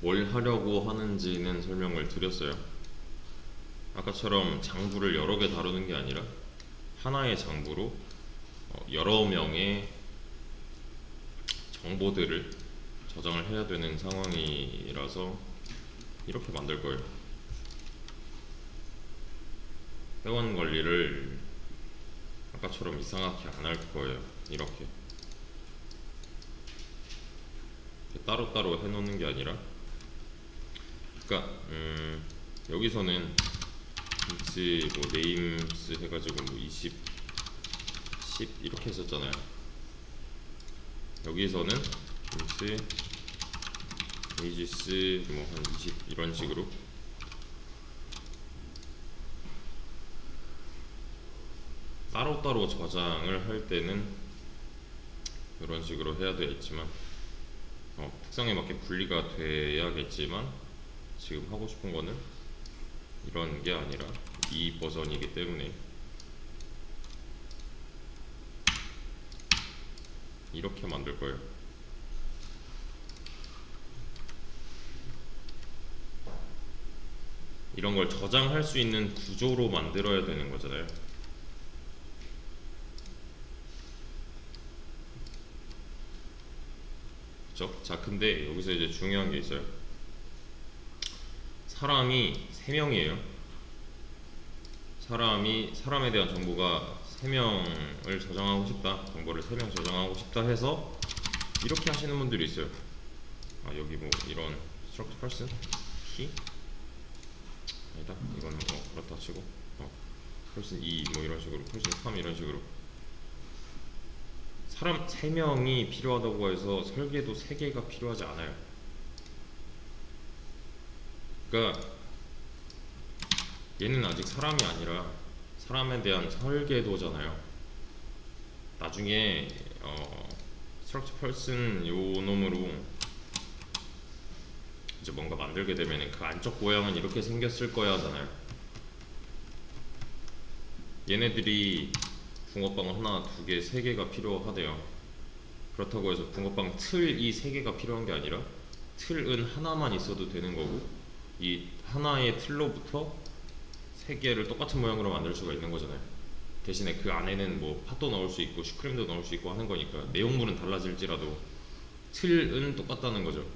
뭘 하려고 하는지는 설명을 드렸어요. 아까처럼 장부를 여러 개 다루는 게 아니라 하나의 장부로 어, 여러 명의 정보들을 저장을 해야 되는 상황이라서 이렇게 만들 거예요. 회원 관리를 아까처럼 이상하게 안 할 거예요. 이렇게. 이렇게 따로따로 해놓는 게 아니라 그러니까 음, 여기서는 인치 뭐 네임스 해가지고 뭐 20, 10 이렇게 했었잖아요. 여기서는 인치 에이지스 뭐 한 20 이런 식으로 따로따로 저장을 할 때는 이런 식으로 해야 되겠지만 어, 특성에 맞게 분리가 돼야겠지만 지금 하고 싶은 거는 이런 게 아니라 이 버전이기 때문에 이렇게 만들 거예요. 이런 걸 저장할 수 있는 구조로 만들어야 되는 거잖아요. 자, 근데 여기서 이제 중요한 게 있어요. 사람이 3명이에요. 사람이 사람에 대한 정보가 3명을 저장하고 싶다. 정보를 3명 저장하고 싶다 해서 이렇게 하시는 분들이 있어요. 아, 여기 뭐 이런 struct person key 아니다. 이거는 뭐 그렇다 치고 어, person 2 뭐 이런 식으로 person 3 이런 식으로 사람 3명이 필요하다고 해서 설계도 3개가 필요하지 않아요. 그러니까 얘는 아직 사람이 아니라 사람에 대한 설계도잖아요. 나중에 어, struct person 요 놈으로 이제 뭔가 만들게 되면 그 안쪽 모양은 이렇게 생겼을 거야 하잖아요. 얘네들이 붕어빵 하나, 두 개, 세 개가 필요하대요. 그렇다고 해서 붕어빵 틀 이 세 개가 필요한 게 아니라 틀은 하나만 있어도 되는 거고 이 하나의 틀로부터 세 개를 똑같은 모양으로 만들 수가 있는 거잖아요. 대신에 그 안에는 뭐 팥도 넣을 수 있고 슈크림도 넣을 수 있고 하는 거니까 내용물은 달라질지라도 틀은 똑같다는 거죠.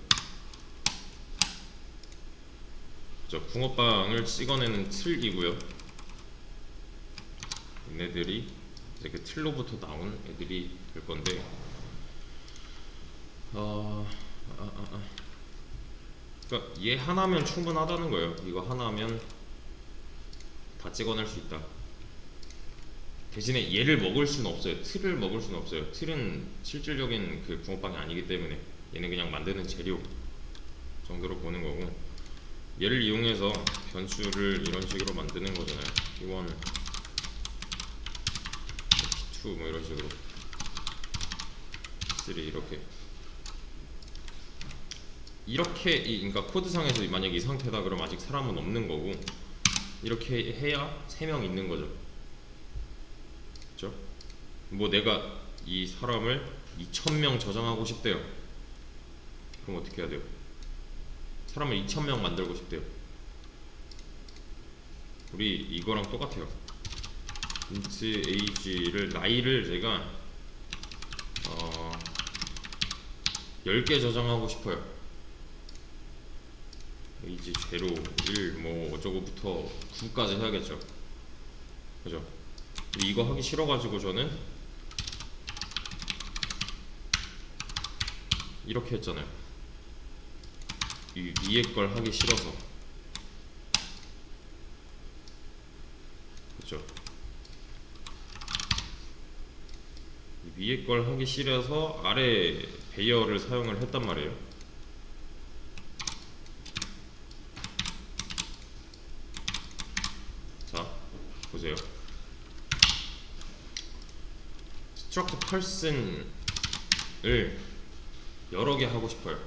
저 붕어빵을 찍어내는 틀이고요. 얘네들이 이제 그 틀로부터 나온 애들이 될 건데, 어, 아, 아, 아. 그러니까 얘 하나면 충분하다는 거예요. 이거 하나면 다 찍어낼 수 있다. 대신에 얘를 먹을 수는 없어요. 틀을 먹을 수는 없어요. 틀은 실질적인 그 붕어빵이 아니기 때문에 얘는 그냥 만드는 재료 정도로 보는 거고 얘를 이용해서 변수를 이런 식으로 만드는 거잖아요. P1, P2 뭐 이런 식으로 P3 이렇게 이렇게 이- 그러니까 코드상에서 만약에 이 상태다 그러면 아직 사람은 없는 거고 이렇게 해야 세명 있는 거죠. 그렇죠? 뭐 내가 이 사람을 2,000명 저장하고 싶대요. 그럼 어떻게 해야 돼요? 사람을 2,000명 만들고 싶대요. 우리 이거랑 똑같아요. int age를 나이를 제가 어 10개 저장하고 싶어요. Age 0, 1, 뭐 어쩌고부터 9까지 해야겠죠. 그죠? 이거 하기 싫어가지고 저는 이렇게 했잖아요. 이 위에 걸 하기 싫어서 이 위에 걸 하기 싫어서 아래 배열을 사용을 했단 말이에요 자 보세요 struct person을 여러 개 하고 싶어요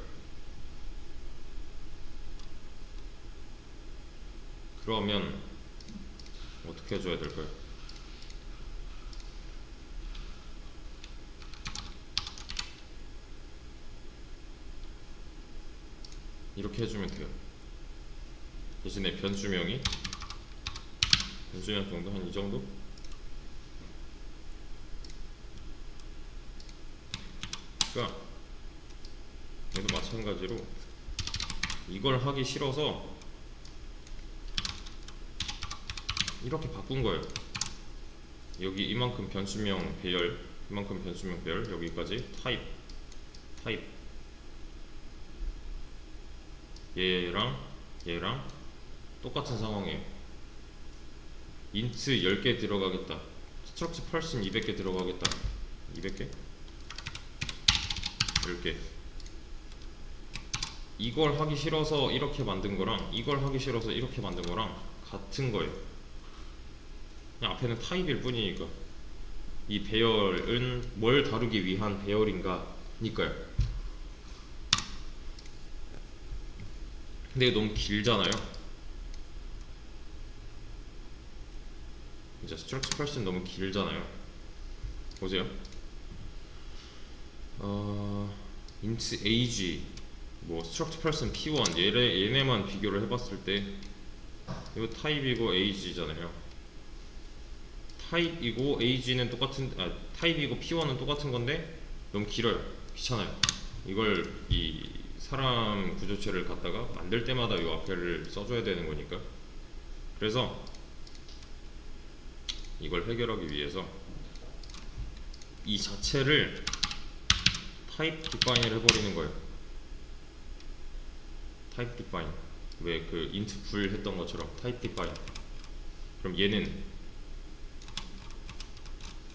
그러면 어떻게 해줘야 될까요? 이렇게 해주면 돼요. 대신에 변수명이 변수명 정도 한 이 정도? 그러니까 얘도 마찬가지로 이걸 하기 싫어서 이렇게 바꾼 거예요. 여기 이만큼 변수명 배열, 이만큼 변수명 배열, 여기까지 타입, 타입. 얘랑 얘랑 똑같은 상황이에요. 인트 10개 들어가겠다. 스트럭처 펄슨 200개 들어가겠다. 200개? 10개. 이걸 하기 싫어서 이렇게 만든 거랑 이걸 하기 싫어서 이렇게 만든 거랑 같은 거예요. 그냥 앞에는 타입일 뿐이니까. 이 배열은 뭘 다루기 위한 배열인가 니까요. 근데 너무 길잖아요. 이제 스트럭처 펄슨 너무 길잖아요. 보세요. 어, int age 뭐 스트럭처 펄슨 p1 얘네 얘네만 비교를 해봤을 때 이거 타입이고 age잖아요. 타입이고 age는 똑같은 아 타입이고 p1은 똑같은 건데 너무 길어요. 귀찮아요. 이걸 이 사람 구조체를 갖다가 만들 때마다 이 앞에를 써줘야 되는 거니까. 그래서 이걸 해결하기 위해서 이 자체를 타입 디파인을 해버리는 거예요. 타입 디파인. 왜 그 인트 불 했던 것처럼 타입 디파인. 그럼 얘는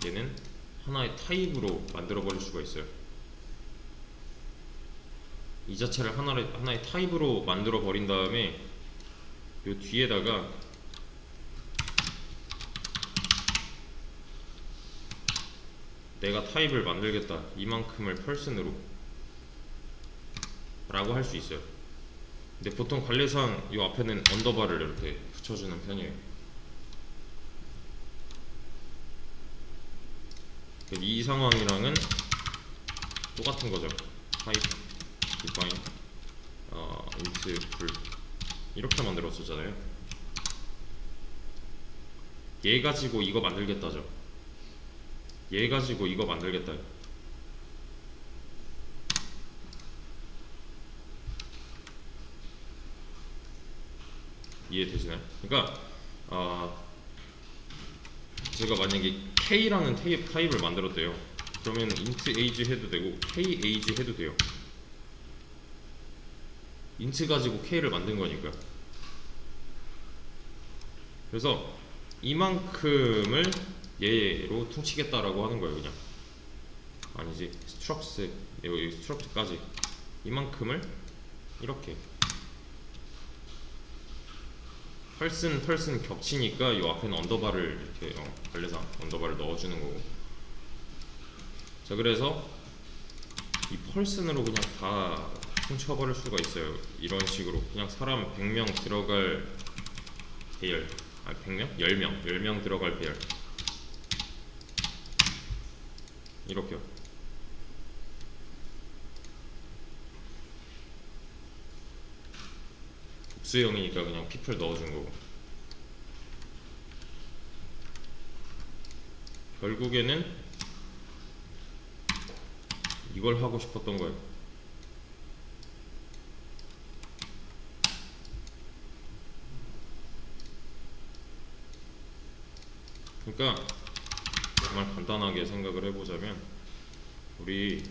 얘는 하나의 타입으로 만들어 버릴 수가 있어요. 이 자체를 하나의 하나의 타입으로 만들어 버린 다음에 요 뒤에다가 내가 타입을 만들겠다. 이만큼을 펄슨으로 라고 할 수 있어요. 근데 보통 관례상 이 앞에는 언더바를 이렇게 붙여주는 편이에요. 이 상황이랑은 똑같은 거죠. 타입 디파인 어, 인트 불. 이렇게 만들었었잖아요. 얘 가지고 이거 만들겠다죠 얘 가지고 이거 만들겠다. 이해되시나요? 그러니까 어, 제가 만약에 K라는 타입, 타입을 만들었대요. 그러면 int age 해도 되고 K age 해도 돼요. int 가지고 K를 만든 거니까. 그래서 이만큼을 얘로 퉁치겠다라고 하는 거예요 그냥. 아니지 스트럭스 여기 스트럭트까지. 이만큼을 이렇게. 펄슨 펄슨 겹치니까 이 앞에는 언더바를 이렇게 어, 관례상 언더바를 넣어주는 거고. 자 그래서 이 펄슨으로 그냥 다 퉁쳐버릴 수가 있어요. 이런 식으로. 그냥 사람 100명 들어갈 배열. 아 100명? 10명. 10명 들어갈 배열 이렇게요. 복수형이니까 그냥 피플 넣어준 거고. 결국에는 이걸 하고 싶었던 거예요. 그러니까 간단하게 생각을 해보자면 우리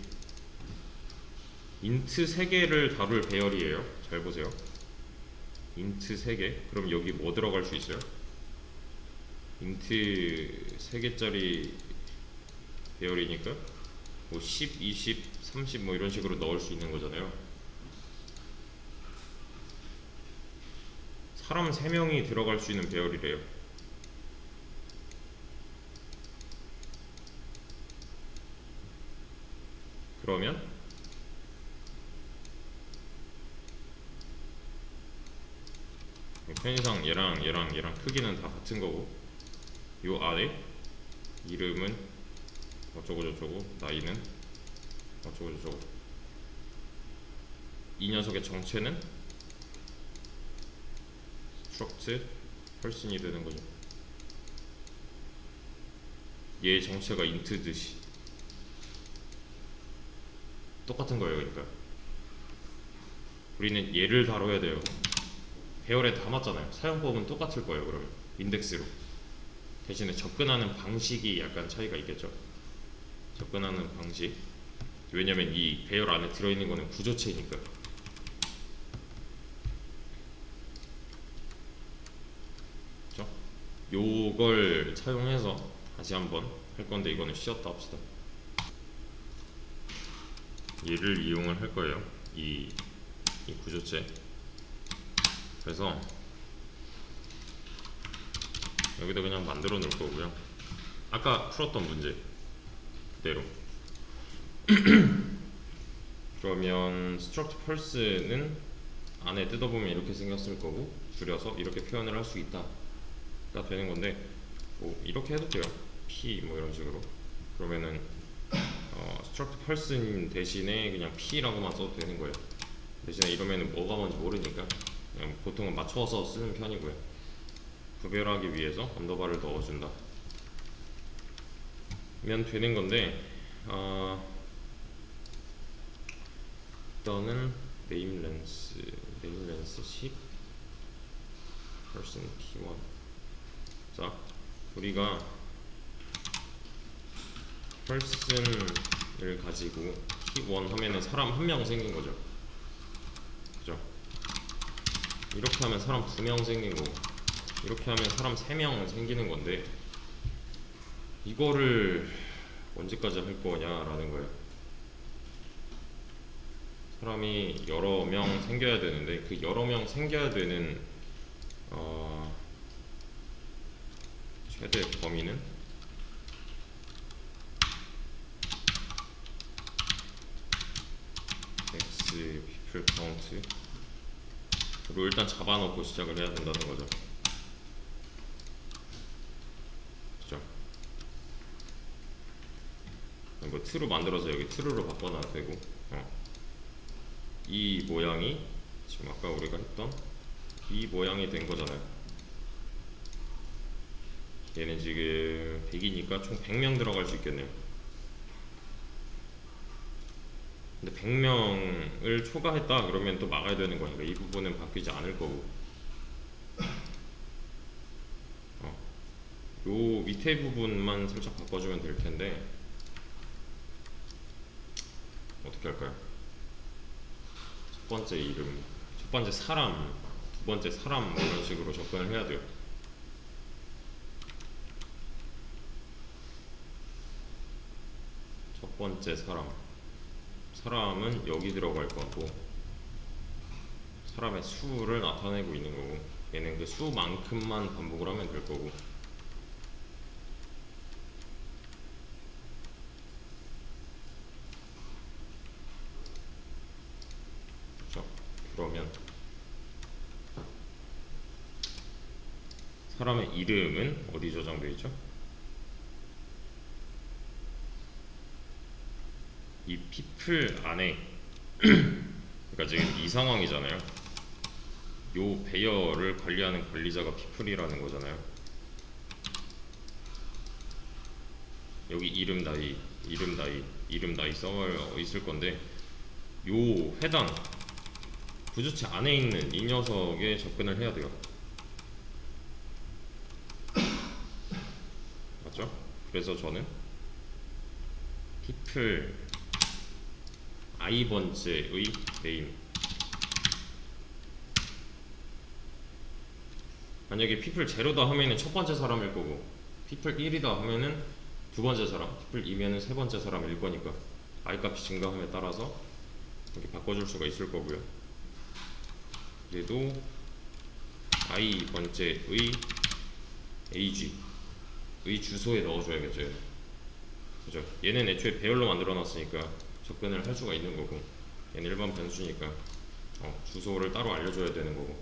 인트 3개를 다룰 배열이에요. 잘 보세요. 인트 3개. 그럼 여기 뭐 들어갈 수 있어요? 인트 3개짜리 배열이니까 뭐 10, 20, 30 뭐 이런 식으로 넣을 수 있는 거잖아요. 사람 3명이 들어갈 수 있는 배열이래요 그러면 편의상 얘랑 얘랑 얘랑 크기는 다 같은 거고 요 아래 이름은 어쩌고 저쩌고 나이는 어쩌고 저쩌고 이 녀석의 정체는 스트럭트 펄슨이 되는 거죠. 얘 정체가 인트 듯이 똑같은 거예요, 그러니까. 우리는 얘를 다뤄야 돼요. 배열에 다 맞잖아요. 사용법은 똑같을 거예요, 그러면 인덱스로. 대신에 접근하는 방식이 약간 차이가 있겠죠. 접근하는 방식. 왜냐면 이 배열 안에 들어있는 거는 구조체니까. 요걸 차용해서 다시 한번 할 건데 이거는 쉬었다 합시다. 얘를 이용을 할 거예요. 이, 이 구조체. 그래서 여기다 그냥 만들어 놓을 거고요. 아까 풀었던 문제 그대로. 그러면 struct pulse는 안에 뜯어보면 이렇게 생겼을 거고 줄여서 이렇게 표현을 할 수 있다 가 되는 건데 뭐 이렇게 해도 돼요. p 뭐 이런 식으로. 그러면은 어, struct person 대신에 그냥 p라고만 써도 되는 거예요. 대신에 이러면은 뭐가 뭔지 모르니까 그냥 보통은 맞춰서 쓰는 편이고요. 구별하기 위해서 언더바를 넣어준다. 면 되는 건데 어, 일단은 네임 렌스 네임 렌스 10 person p1 자 우리가 person을 가지고 p1 하면은 사람 한 명 생긴 거죠 그죠 이렇게 하면 사람 두 명 생긴 거고 이렇게 하면 사람 세 명 생기는 건데 이거를 언제까지 할 거냐라는 거예요. 사람이 여러 명 생겨야 되는데 그 여러 명 생겨야 되는 어, 최대 범위는 people count로 일단 잡아놓고 시작을 해야 된다는 거죠. 이거 트로 만들어서 여기 트루로 바꿔놔도 되고 어. 이 모양이 지금 아까 우리가 했던 이 모양이 된 거잖아요 얘는 지금 100이니까 총 100명 들어갈 수 있겠네요 근데 100명을 초과했다 그러면 또 막아야 되는 거니까 이 부분은 바뀌지 않을 거고 어. 요 밑에 부분만 살짝 바꿔주면 될 텐데 어떻게 할까요? 첫 번째 이름, 첫 번째 사람, 두 번째 사람 뭐 이런 식으로 접근을 해야 돼요. 첫 번째 사람, 사람은 여기 들어갈 거고 사람의 수를 나타내고 있는 거고 얘는 그 수만큼만 반복을 하면 될 거고 그렇죠? 그러면 사람의 이름은 어디 저장되어 있죠? 이 people 안에 그러니까 지금 이 상황이잖아요. 요 배열을 관리하는 관리자가 people이라는 거잖아요. 여기 이름 나이, 이름 나이, 이름 나이 써 있을 건데 요 해당 부주체 안에 있는 이 녀석에 접근을 해야 돼요. 맞죠? 그래서 저는 people i 번째의 네임 만약에 people 제로다 하면은 첫 번째 사람일 거고 people 1이다 하면은 두 번째 사람 people 2면은 세 번째 사람일 거니까 i 값이 증가함에 따라서 이렇게 바꿔줄 수가 있을 거고요. 얘도 i 번째의 ag 의 주소에 넣어줘야겠죠. 그죠? 얘는 애초에 배열로 만들어 놨으니까 접근을 할 수가 있는 거고 얘는 일반 변수니까 어, 주소를 따로 알려줘야 되는 거고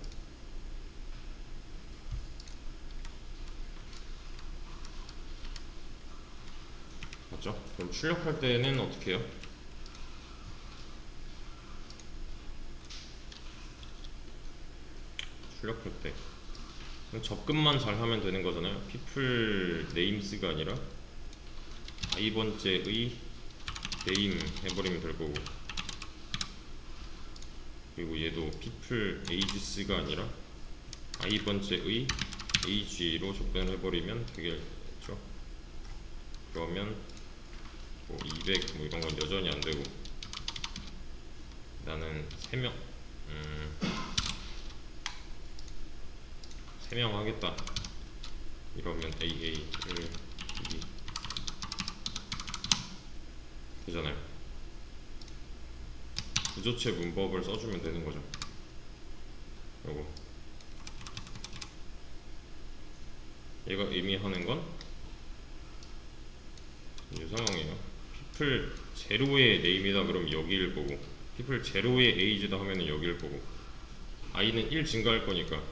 맞죠? 그럼 출력할 때는 어떻게 해요? 출력할 때 접근만 잘 하면 되는 거잖아요. people names가 아니라 i 번째의 name 해버리면 될 거고. 그리고 얘도 people ages가 아니라 i 번째의 age로 접근을 해버리면 되겠죠. 그러면 뭐 200 뭐 이런 건 여전히 안 되고. 나는 3명. 음, 3명 하겠다. 이러면 AA를 2 되잖아요 부조체 문법을 써주면 되는 거죠. 요거. 얘가 의미하는 건 이 상황이에요. people 제로의 네임이다 그러면 여기일 거고 people 제로의 age다 하면은 여기일 거고 i는 1 증가할 거니까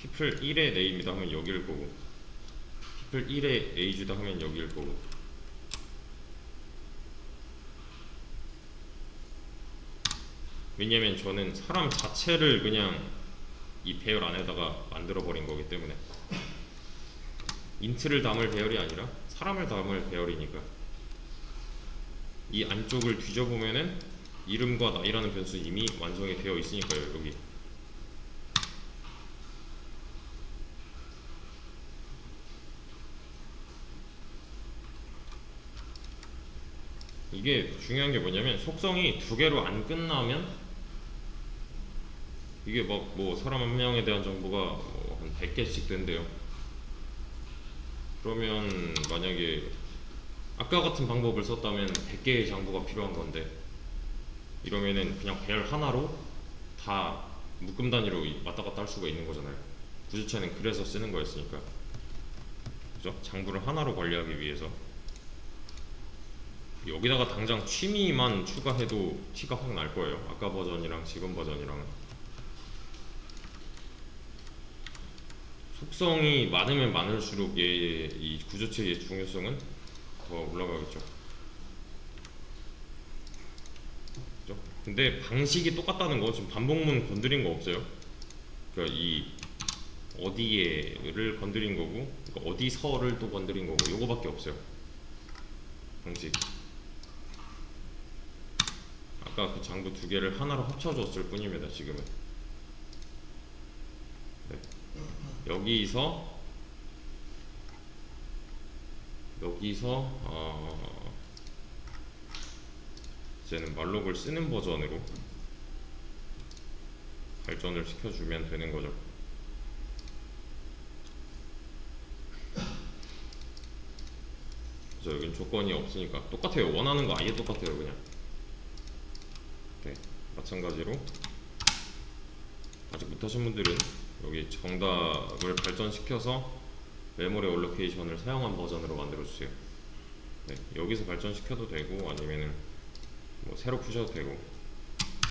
people 1의 네임이다 하면 여기일 거고 people 1의 age다 하면 여기일 거고 왜냐면 저는 사람 자체를 그냥 이 배열 안에다가 만들어 버린 거기 때문에. 인트를 담을 배열이 아니라 사람을 담을 배열이니까. 이 안쪽을 뒤져보면은 이름과 나이라는 변수 이미 완성이 되어 있으니까요 여기. 이게 중요한 게 뭐냐면 속성이 두 개로 안 끝나면 이게 막 뭐 사람 한 명에 대한 정보가 뭐 한 100개씩 된대요 그러면 만약에 아까 같은 방법을 썼다면 100개의 장부가 필요한 건데 이러면은 그냥 배열 하나로 다 묶음 단위로 이- 왔다 갔다 할 수가 있는 거잖아요. 구조체는 그래서 쓰는 거였으니까. 그죠? 장부를 하나로 관리하기 위해서 여기다가 당장 취미만 추가해도 티가 확 날 거예요. 아까 버전이랑 지금 버전이랑 속성이 많으면 많을수록 얘의 이 구조체의 중요성은 더 올라가겠죠. 그죠? 근데 방식이 똑같다는 거 지금 반복문 건드린 거 없어요. 그러니까 이 어디에를 건드린 거고 그러니까 어디서를 또 건드린 거고 요거밖에 없어요. 방식. 아까 그 장부 두 개를 하나로 합쳐줬을 뿐입니다. 지금은. 네. 여기서 여기서 어, 이제는 말록을 쓰는 버전으로 발전을 시켜주면 되는 거죠. 그래서 여긴 조건이 없으니까 똑같아요. 원하는 거 아예 똑같아요. 그냥. 네, 마찬가지로 아직 못하신 분들은 여기 정답을 발전시켜서 메모리 올로케이션을 사용한 버전으로 만들어 주세요. 네, 여기서 발전시켜도 되고 아니면은 뭐 새로 푸셔도 되고